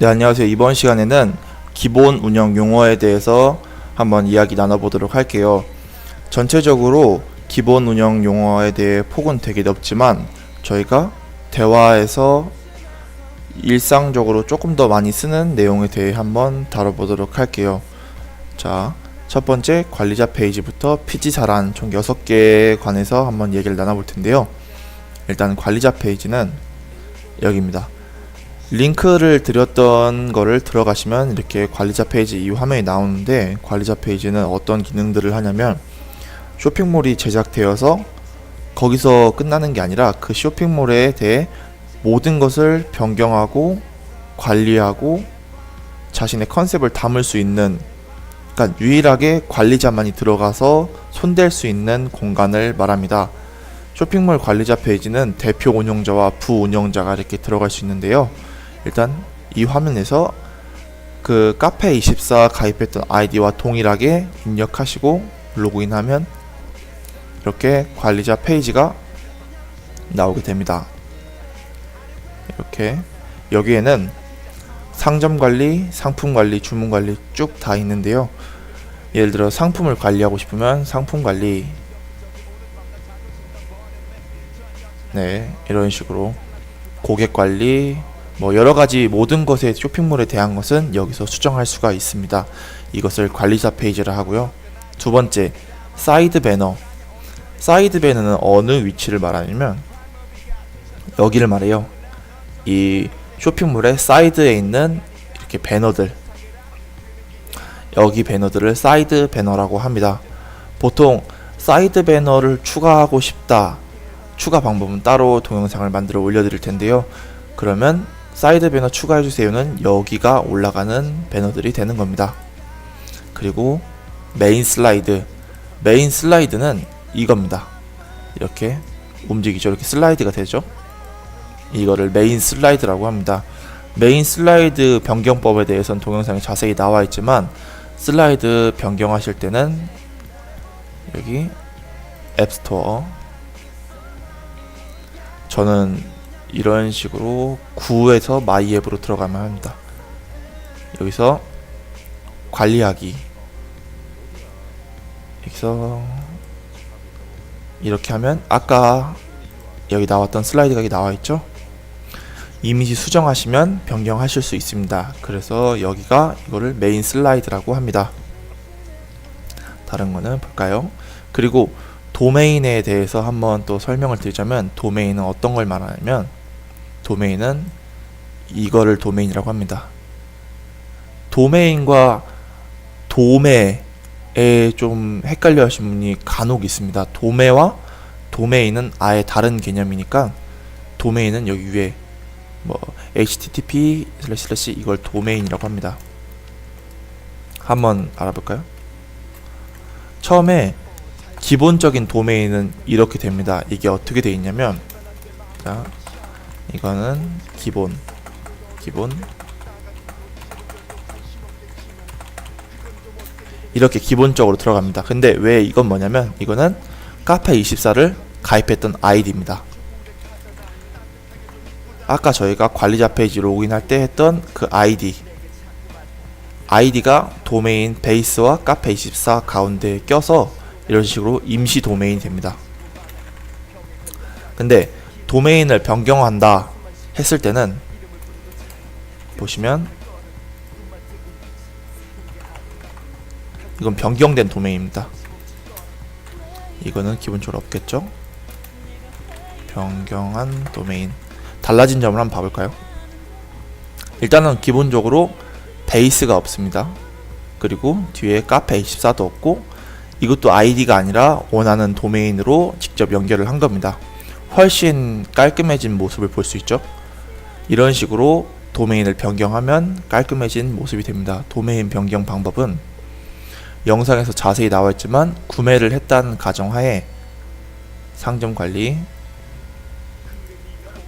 네, 안녕하세요. 이번 시간에는 기본 운영 용어에 대해서 한번 이야기 나눠보도록 할게요. 전체적으로 기본 운영 용어에 대해 폭은 되게 넓지만 저희가 대화에서 일상적으로 조금 더 많이 쓰는 내용에 대해 한번 다뤄보도록 할게요. 자, 첫 번째 관리자 페이지부터 피지사란 총 6개에 관해서 한번 얘기를 나눠볼 텐데요. 일단 관리자 페이지는 여기입니다. 링크를 드렸던 거를 들어가시면 이렇게 관리자 페이지 이 화면이 나오는데 관리자 페이지는 어떤 기능들을 하냐면 쇼핑몰이 제작되어서 거기서 끝나는 게 아니라 그 쇼핑몰에 대해 모든 것을 변경하고 관리하고 자신의 컨셉을 담을 수 있는 그러니까 유일하게 관리자만이 들어가서 손댈 수 있는 공간을 말합니다. 쇼핑몰 관리자 페이지는 대표 운영자와 부 운영자가 이렇게 들어갈 수 있는데요. 일단 이 화면에서 그 카페24 가입했던 아이디와 동일하게 입력하시고 로그인하면 이렇게 관리자 페이지가 나오게 됩니다. 이렇게 여기에는 상점 관리, 상품 관리, 주문 관리 쭉 다 있는데요. 예를 들어 상품을 관리하고 싶으면 상품 관리 네, 이런 식으로 고객 관리 뭐 여러 가지 모든 것의 쇼핑몰에 대한 것은 여기서 수정할 수가 있습니다. 이것을 관리자 페이지라 하고요. 두 번째, 사이드 배너. 사이드 배너는 어느 위치를 말하냐면 여기를 말해요. 이 쇼핑몰의 사이드에 있는 이렇게 배너들 여기 배너들을 사이드 배너라고 합니다. 보통 사이드 배너를 추가하고 싶다. 추가 방법은 따로 동영상을 만들어 올려드릴 텐데요. 그러면 사이드 배너 추가해 주세요는 여기가 올라가는 배너들이 되는 겁니다. 그리고 메인 슬라이드. 메인 슬라이드는 이겁니다. 이렇게 움직이죠. 이렇게 슬라이드가 되죠. 이거를 메인 슬라이드라고 합니다. 메인 슬라이드 변경법에 대해서는 동영상에 자세히 나와 있지만 슬라이드 변경하실 때는 여기 앱스토어 저는 이런 식으로 구에서 마이 앱으로 들어가면 합니다. 여기서 관리하기 여기서 이렇게 하면 아까 여기 나왔던 슬라이드가 여기 나와 있죠? 이미지 수정하시면 변경하실 수 있습니다. 그래서 여기가 이거를 메인 슬라이드라고 합니다. 다른 거는 볼까요? 그리고 도메인에 대해서 한번 또 설명을 드리자면 도메인은 어떤 걸 말하냐면 도메인은 이거를 도메인이라고 합니다. 도메인과 도매에 좀 헷갈려 하신 분이 간혹 있습니다. 도매와 도메인은 아예 다른 개념이니까 도메인은 여기 위에 뭐 http 슬래시 이걸 도메인이라고 합니다. 한번 알아볼까요? 처음에 기본적인 도메인은 이렇게 됩니다. 이게 어떻게 되어 있냐면 자 이거는 기본 기본 이렇게 기본적으로 들어갑니다. 근데 왜 이건 뭐냐면 이거는 카페24를 가입했던 아이디입니다. 아까 저희가 관리자 페이지 로그인할 때 했던 그 아이디 아이디가 도메인 베이스와 카페24 가운데에 껴서 이런 식으로 임시 도메인이 됩니다. 근데 도메인을 변경한다 했을 때는 보시면 이건 변경된 도메인입니다. 이거는 기본적으로 없겠죠? 변경한 도메인 달라진 점을 한번 봐볼까요? 일단은 기본적으로 베이스가 없습니다. 그리고 뒤에 카페 24도 없고 이것도 아이디가 아니라 원하는 도메인으로 직접 연결을 한 겁니다. 훨씬 깔끔해진 모습을 볼 수 있죠. 이런 식으로 도메인을 변경하면 깔끔해진 모습이 됩니다. 도메인 변경 방법은 영상에서 자세히 나와 있지만 구매를 했다는 가정하에 상점 관리,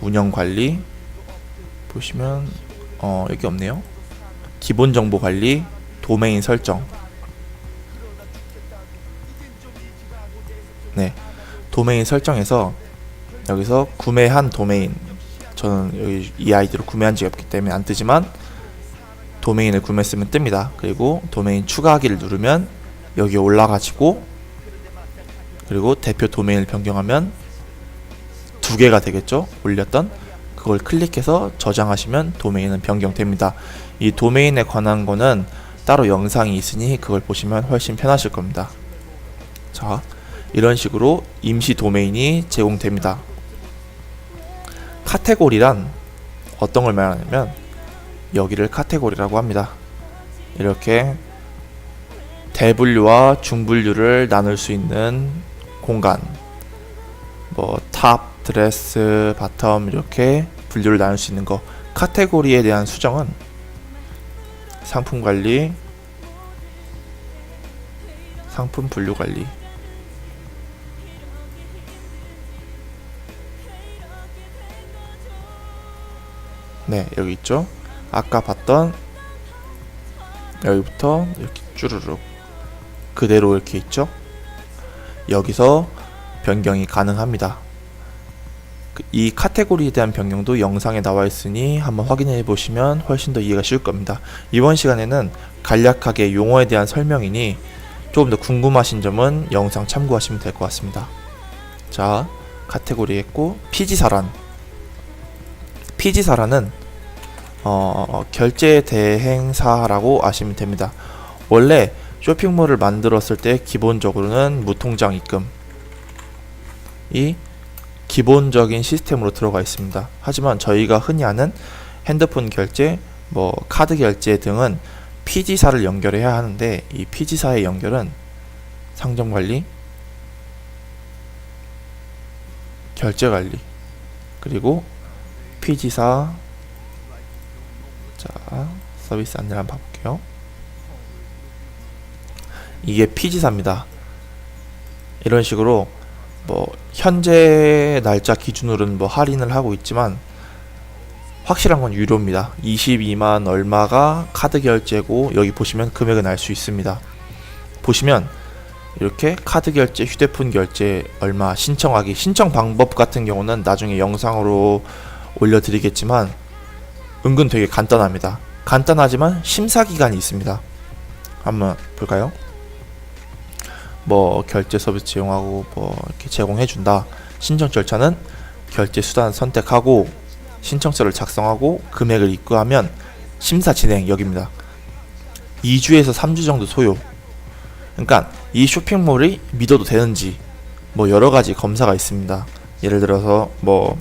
운영 관리 보시면 어 여기 없네요. 기본 정보 관리, 도메인 설정. 네. 도메인 설정에서 여기서 구매한 도메인 저는 여기 이 아이디로 구매한 적이 없기 때문에 안 뜨지만 도메인을 구매했으면 뜹니다. 그리고 도메인 추가하기를 누르면 여기 올라가지고 그리고 대표 도메인을 변경하면 두 개가 되겠죠? 올렸던 그걸 클릭해서 저장하시면 도메인은 변경됩니다. 이 도메인에 관한 거는 따로 영상이 있으니 그걸 보시면 훨씬 편하실 겁니다. 자, 이런 식으로 임시 도메인이 제공됩니다. 카테고리란 어떤 걸 말하냐면 여기를 카테고리라고 합니다. 이렇게 대분류와 중분류를 나눌 수 있는 공간 뭐 탑, 드레스, 바텀 이렇게 분류를 나눌 수 있는 거 카테고리에 대한 수정은 상품 관리 상품 분류 관리 네 여기 있죠? 아까 봤던 여기부터 이렇게 쭈르륵 그대로 이렇게 있죠? 여기서 변경이 가능합니다. 그- 이 카테고리에 대한 변경도 영상에 나와 있으니 한번 확인해 보시면 훨씬 더 이해가 쉬울 겁니다. 이번 시간에는 간략하게 용어에 대한 설명이니 조금 더 궁금하신 점은 영상 참고하시면 될 것 같습니다. 자 카테고리 했고 피지사란 피지사라는 어, 결제 대행사라고 아시면 됩니다. 원래 쇼핑몰을 만들었을 때 기본적으로는 무통장 입금 이 기본적인 시스템으로 들어가 있습니다. 하지만 저희가 흔히 아는 핸드폰 결제, 뭐 카드 결제 등은 피지사를 연결해야 하는데 이 피지사의 연결은 상점 관리, 결제 관리, 그리고 피지사. 자 서비스 안내를 한번 봐볼게요. 이게 피지사입니다. 이런 식으로 뭐 현재 날짜 기준으로는 뭐 할인을 하고 있지만 확실한 건 유료입니다. 22만 얼마가 카드 결제고 여기 보시면 금액은 알 수 있습니다. 보시면 이렇게 카드 결제, 휴대폰 결제 얼마 신청하기 신청 방법 같은 경우는 나중에 영상으로 올려드리겠지만 은근 되게 간단합니다. 간단하지만 심사 기간이 있습니다. 한번 볼까요? 뭐 결제 서비스 제공하고 뭐 이렇게 제공해 준다. 신청 절차는 결제 수단 선택하고 신청서를 작성하고 금액을 입금하면 심사 진행 여기입니다. 2주에서 3주 정도 소요. 그러니까 이 쇼핑몰이 믿어도 되는지 뭐 여러 가지 검사가 있습니다. 예를 들어서 뭐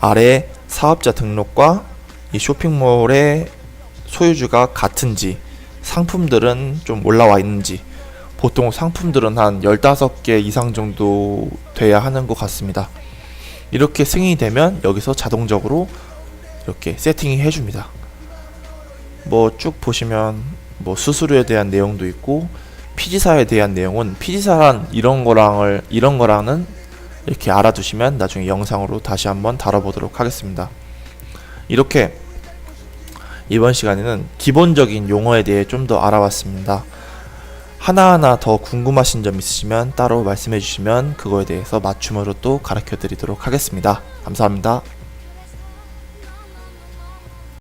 아래 사업자 등록과 이 쇼핑몰의 소유주가 같은지 상품들은 좀 올라와 있는지 보통 상품들은 한 15개 이상 정도 돼야 하는 것 같습니다. 이렇게 승인이 되면 여기서 자동적으로 이렇게 세팅이 해줍니다. 뭐 쭉 보시면 뭐 수수료에 대한 내용도 있고 피지사에 대한 내용은 피지사란 이런 거랑을 이런 거랑은 이렇게 알아두시면 나중에 영상으로 다시 한번 다뤄보도록 하겠습니다. 이렇게 이번 시간에는 기본적인 용어에 대해 좀 더 알아봤습니다. 하나하나 더 궁금하신 점 있으시면 따로 말씀해 주시면 그거에 대해서 맞춤으로 또 가르쳐 드리도록 하겠습니다. 감사합니다.